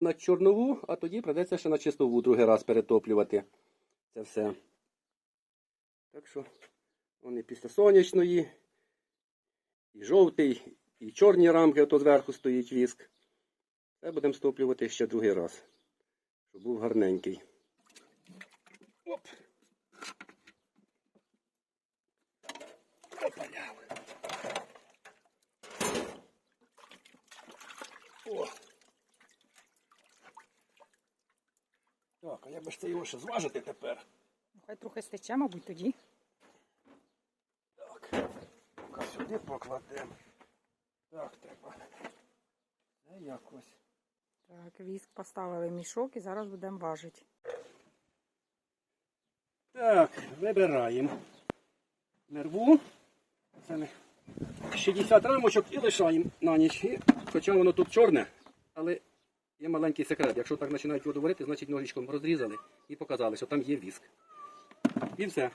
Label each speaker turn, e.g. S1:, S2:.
S1: на чорнову, а тоді придеться ще на чистову другий раз перетоплювати. Це все. Так що вони після сонячної, і жовтий, і чорні рамки, ото зверху стоїть віск. Це будемо стоплювати ще другий раз, щоб був гарненький. Оп. Опаля. О. Так, а як би ж це його ще зважити тепер?
S2: Ну, Хай трохи стече, мабуть, тоді.
S1: Так, поки сюди покладемо. Так, треба. Це якось.
S2: Так, віск поставили мішок і зараз будемо важити.
S1: Так, вибираємо нерву. Це ми 60 рамочок і лишаємо на ніч. І, хоча воно тут чорне, але є маленький секрет. Якщо так починають його варити, значить ножичком розрізали і показали, що там є віск. І все.